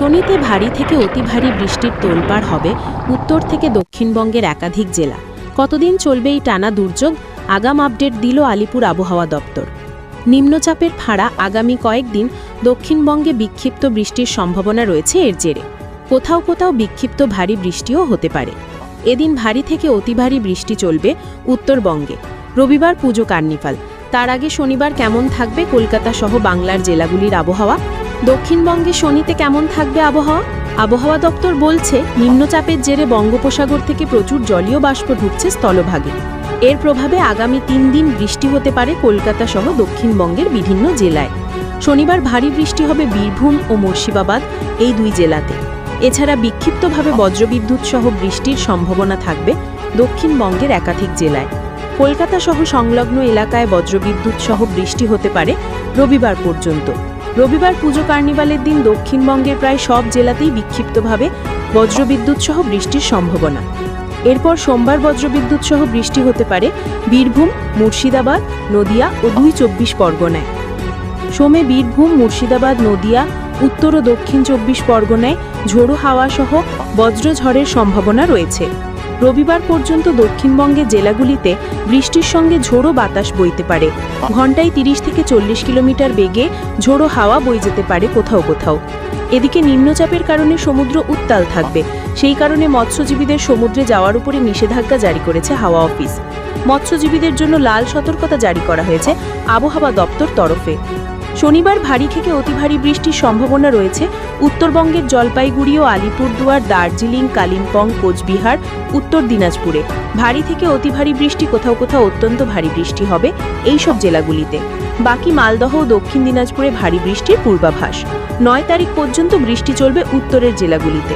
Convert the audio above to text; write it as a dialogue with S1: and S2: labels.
S1: শনিতে ভারী থেকে অতি ভারী বৃষ্টির তোলপাড় হবে উত্তর থেকে দক্ষিণবঙ্গের একাধিক জেলা। কতদিন চলবে এই টানা দুর্যোগ? আগাম আপডেট দিল আলিপুর আবহাওয়া দপ্তর। নিম্নচাপের ফাড়া আগামী কয়েকদিন দক্ষিণবঙ্গে বিক্ষিপ্ত বৃষ্টির সম্ভাবনা রয়েছে এর জেরে। কোথাও কোথাও বিক্ষিপ্ত ভারী বৃষ্টিও হতে পারে। এদিন ভারী থেকে অতি ভারী বৃষ্টি চলবে উত্তরবঙ্গে। রবিবার পুজো কার্নিভাল। তার আগে শনিবার কেমন থাকবে কলকাতা সহ বাংলার জেলাগুলির আবহাওয়া? দক্ষিণবঙ্গে শনিতে কেমন থাকবে আবহাওয়া? আবহাওয়া দপ্তর বলছে, নিম্নচাপের জেরে বঙ্গোপসাগর থেকে প্রচুর জলীয় বাষ্প ঢুকছে স্থলভাগে। এর প্রভাবে আগামী তিন দিন বৃষ্টি হতে পারে কলকাতা সহ দক্ষিণবঙ্গের বিভিন্ন জেলায়। শনিবার ভারী বৃষ্টি হবে বীরভূম ও মুর্শিদাবাদ এই দুই জেলাতে। এছাড়া বিক্ষিপ্তভাবে বজ্রবিদ্যুৎ সহ বৃষ্টির সম্ভাবনা থাকবে দক্ষিণবঙ্গের একাধিক জেলায়। কলকাতা সহ সংলগ্ন এলাকায় বজ্রবিদ্যুৎ সহ বৃষ্টি হতে পারে রবিবার পর্যন্ত। রবিবার পুজো কার্নিভালের দিন দক্ষিণবঙ্গের প্রায় সব জেলাতেই বিক্ষিপ্তভাবে বজ্রবিদ্যুৎ সহ বৃষ্টির সম্ভাবনা। এরপর সোমবার বজ্রবিদ্যুৎ সহ বৃষ্টি হতে পারে বীরভূম, মুর্শিদাবাদ, নদিয়া ও দুই চব্বিশ পরগনায়। সোমে বীরভূম, মুর্শিদাবাদ, নদিয়া উত্তর ও দক্ষিণ চব্বিশ পরগনায় ঝোড়ো হাওয়া সহ বজ্রঝড়ের সম্ভাবনা রয়েছে। রবিবার পর্যন্ত দক্ষিণবঙ্গের জেলাগুলিতে বৃষ্টির সঙ্গে ঝোড়ো বাতাস বইতে পারে। ঘন্টায় তিরিশ থেকে চল্লিশ কিলোমিটার বেগে ঝোড়ো হাওয়া বয়ে যেতে পারে কোথাও কোথাও। এদিকে নিম্নচাপের কারণে সমুদ্র উত্তাল থাকবে। সেই কারণে মৎস্যজীবীদের সমুদ্রে যাওয়ার উপরে নিষেধাজ্ঞা জারি করেছে হাওয়া অফিস। মৎস্যজীবীদের জন্য লাল সতর্কতা জারি করা হয়েছে আবহাওয়া দপ্তর তরফে। শনিবার ভারী থেকে অতি ভারী বৃষ্টির সম্ভাবনা রয়েছে। উত্তরবঙ্গের জলপাইগুড়ি ও আলিপুরদুয়ার, দার্জিলিং, কালিম্পং, কোচবিহার, উত্তর দিনাজপুরে। ভারী থেকে অতি ভারী বৃষ্টি কোথাও কোথাও অত্যন্ত ভারী বৃষ্টি হবে এই সব জেলাগুলিতে। বাকি মালদহ ও দক্ষিণ দিনাজপুরে ভারী বৃষ্টির পূর্বাভাস। নয় তারিখ পর্যন্ত বৃষ্টি চলবে উত্তরের জেলাগুলিতে।